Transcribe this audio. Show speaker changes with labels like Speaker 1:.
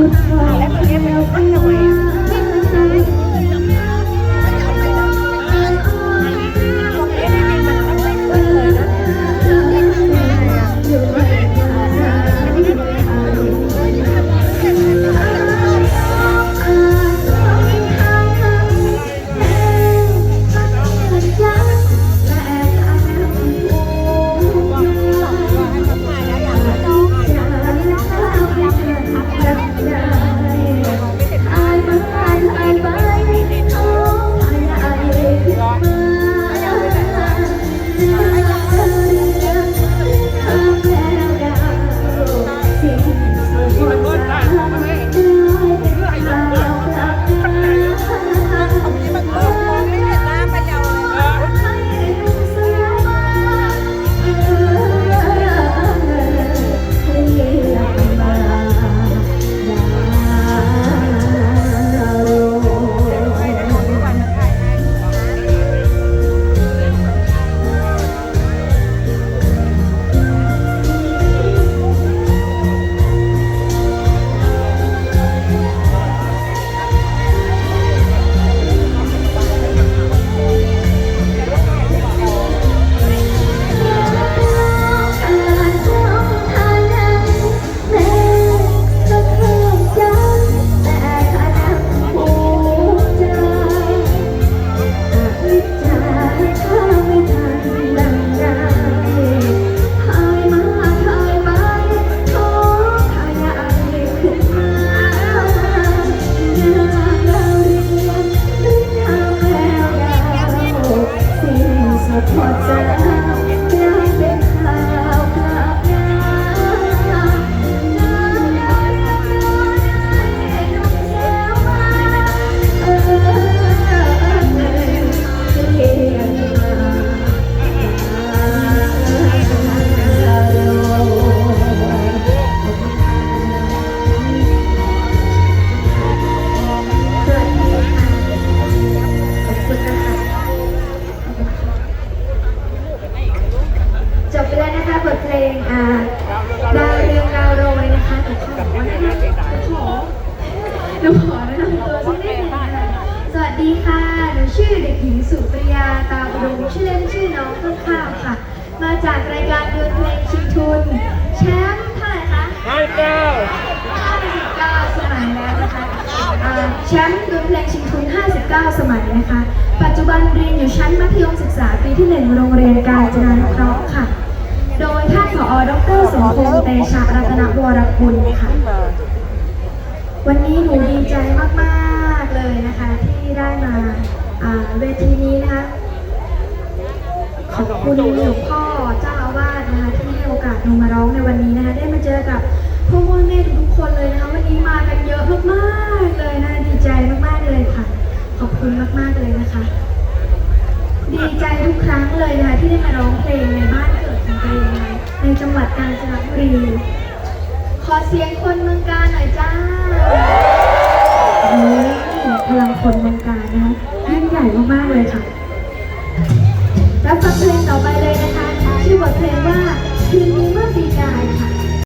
Speaker 1: สุดยอดแล้วเก็บแล้วก็หน่อย พ งอ่าดาวเรืองดาวโรยนะคะหนูขอบอกว่าหนูขอหนูขอแนะนำตัวสักนิดหนึงนะคะสวัสดีค่ะหนูชื่อเด็กหญิงสุปริยาตาอุดมชื่อเล่นชื่อน้องต้นข้าวค่ะ มาจากรายการดวลเพลงชิงทุนแชมป์เท่าไหร่คะห้าเก้า59สมัยแล้วนะคะอ่าแชมป์ดวลเพลงชิงทุน 59 สมัยนะคะ ปัจจุบันเรียนอยู่ชั้นมัธยมศึกษาปีที่ 1 โรงเรียนกาญจนานุเคราะห์ค่ะ โดยท่านผอ ดรสมพงษ์เตชะรัตนวรกุลค่ะ วันนี้หนูดีใจมากๆเลยนะคะ ที่ได้มาเวทีนี้นะคะขอบคุณหลวงพ่อเจ้าอาวาสนะคะที่ให้โอกาสหนูมาร้องในวันนี้นะคะได้มาเจอกับพ่อพ่อแม่ทุกๆคนเลยนะคะวันนี้มากันเยอะมากๆเลยนะดีใจมากๆเลยค่ะ ขอบคุณมากๆเลยนะคะ ดีใจทุกครั้งเลยนะคะที่ได้มาร้องเพลงในบ้านเกิดของตัวเองนะ ในจังหวัดกาญจนบุรี ขอเสียงคนเมืองกาหน่อยจ้าพลังคนเมืองกาญนะคะยิ่งใหญ่มากๆเลยค่ะ รับฟังเพลงต่อไปเลยนะคะ ชื่อบทเพลงว่าคืนนี้เมื่อปีกายค่ะ